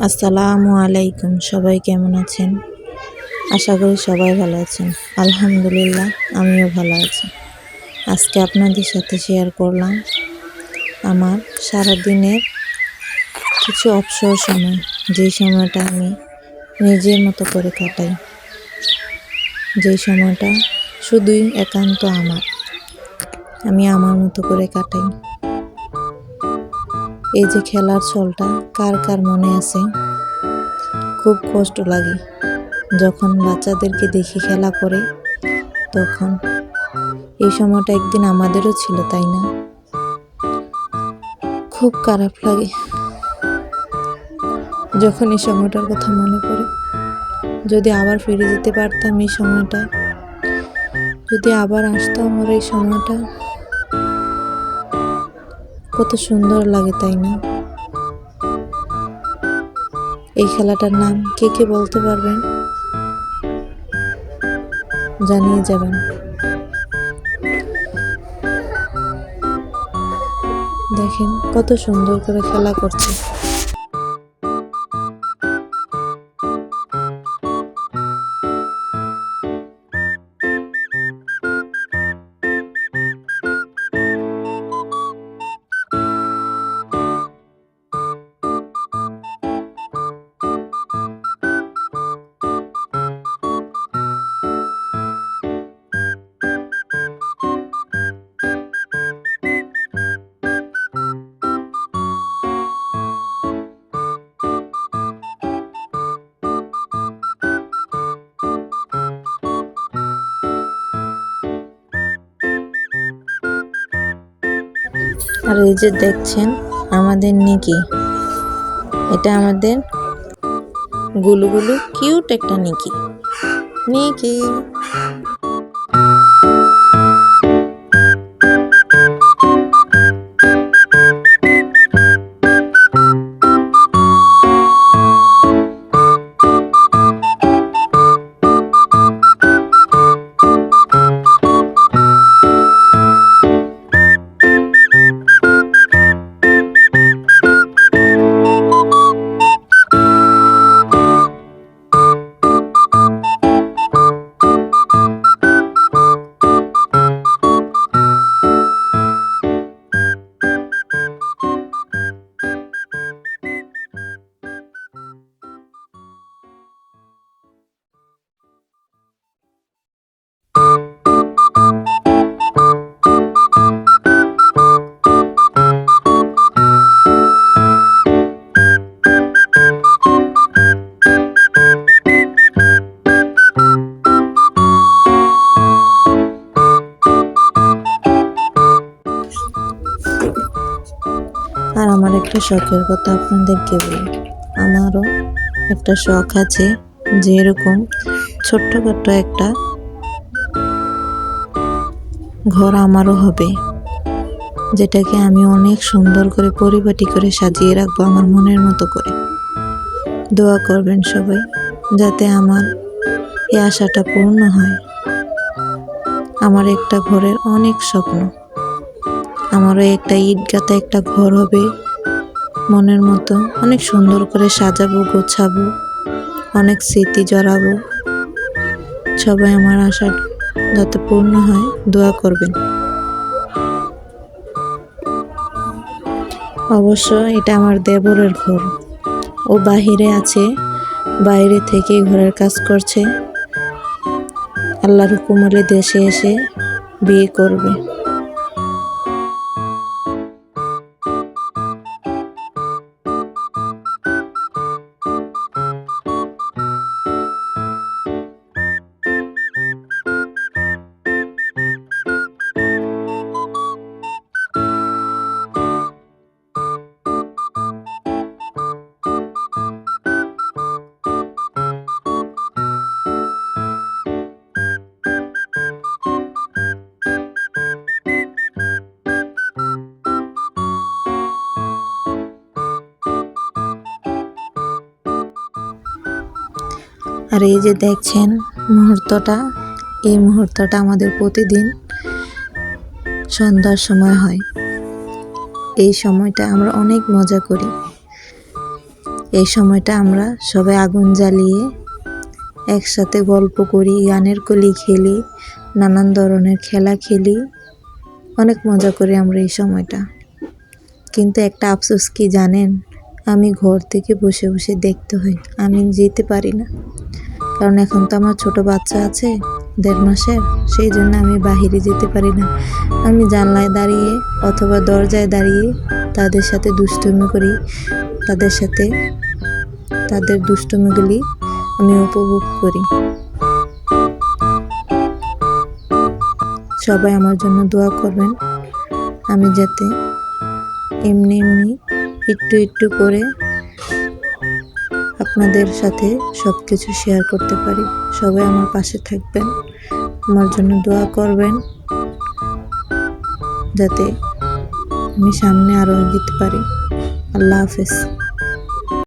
আসসালামু আলাইকুম, সবাই কেমন আছেন? আশা করি সবাই ভালো আছেন। আলহামদুলিল্লাহ, আমিও ভালো আছি। আজকে আপনাদের সাথে শেয়ার করলাম আমার সারাদিনের কিছু অবসর সময়। যে সময়টা আমি নিজের মতো করে কাটাই। যে সময়টা শুধুই একান্ত আমার। আমি আমার মতো করে কাটাই। এই যে খেলার ছলটা কার কার মনে আছে? খুব কষ্ট লাগে। যখন বাচ্চাদেরকে দেখে খেলা করে, তখন। এই সময়টা একদিন আমাদেরও ছিল, তাই না? খুব খারাপ লাগে। যখন এই সময়টার কথা মনে পড়ে, যদি আবার ফিরে যেতে পারতাম এই সময়টা, যদি আবার আসতাম আমার এই সময়টা। কত সুন্দর লাগে, তাই না? এই খেলাটার নাম কে কে বলতে পারবেন? জানিয়ে যাবেন। দেখেন কত সুন্দর করে খেলা করছে। আর এই যে দেখছেন আমাদের নিকি। এটা আমাদের গুলুগুলু গুলু কিউট একটা নিকি। নিকি। আর আমার একটা শখের কথা আপনাদেরকে বলি। আমারও একটা শখ আছে যে এরকম ছোট্টখাট্ট একটা ঘর আমারও হবে, যেটাকে আমি অনেক সুন্দর করে পরিপাটি করে সাজিয়ে রাখব আমার মনের মতো করে। দোয়া করবেন সবাই, যাতে আমার এই আশাটা পূর্ণ হয়। আমার একটা ঘরের অনেক স্বপ্ন। আমারও একটা ইট গাঁথা একটা ঘর হবে। মনের মতো অনেক সুন্দর করে সাজাবো, গোছাবো, অনেক স্মৃতি জড়াবো। সবাই আমার আশা যাতে পূর্ণ হয়, দোয়া করবেন। অবশ্য এটা আমার দেবরের ঘর। ও বাহিরে আছে, বাইরে থেকে ঘরের কাজ করছে। আল্লাহর হুকুম হলে দেশে এসে বিয়ে করবে। আর এই যে দেখছেন মুহূর্তটা, এই মুহূর্তটা আমাদের প্রতিদিন সন্ধ্যার সময় হয়। এই সময়টা আমরা অনেক মজা করি। এই সময়টা আমরা সবাই আগুন জ্বালিয়ে একসাথে গল্প করি, গানের কলি খেলি, নানান ধরনের খেলা খেলি। অনেক মজা করি আমরা এই সময়টা। কিন্তু একটা আফসোস কি জানেন? আমি ঘর থেকে বসে বসে দেখতে হয়, আমি যেতে পারি না। কারণ এখন তো আমার ছোট বাচ্চা আছে, দেড় মাসের, সেই জন্য আমি বাহিরে যেতে পারি না। আমি জানলায় দাঁড়িয়ে অথবা দরজায় দাঁড়িয়ে তাদের সাথে দুষ্টুমি করি, তাদের সাথে তাদের দুষ্টুমিগুলি আমি উপভোগ করি। সবাই আমার জন্য দোয়া করবেন, আমি যাতে এমনি এমনি একটু একটু করে আপনাদের সাথে সব কিছু শেয়ার করতে পারি। সবাই আমার পাশে থাকবেন। আমার জন্য দোয়া করবেন। যাতে আমি সামনে আরও এগিতে পারি। আল্লাহ হাফেজ।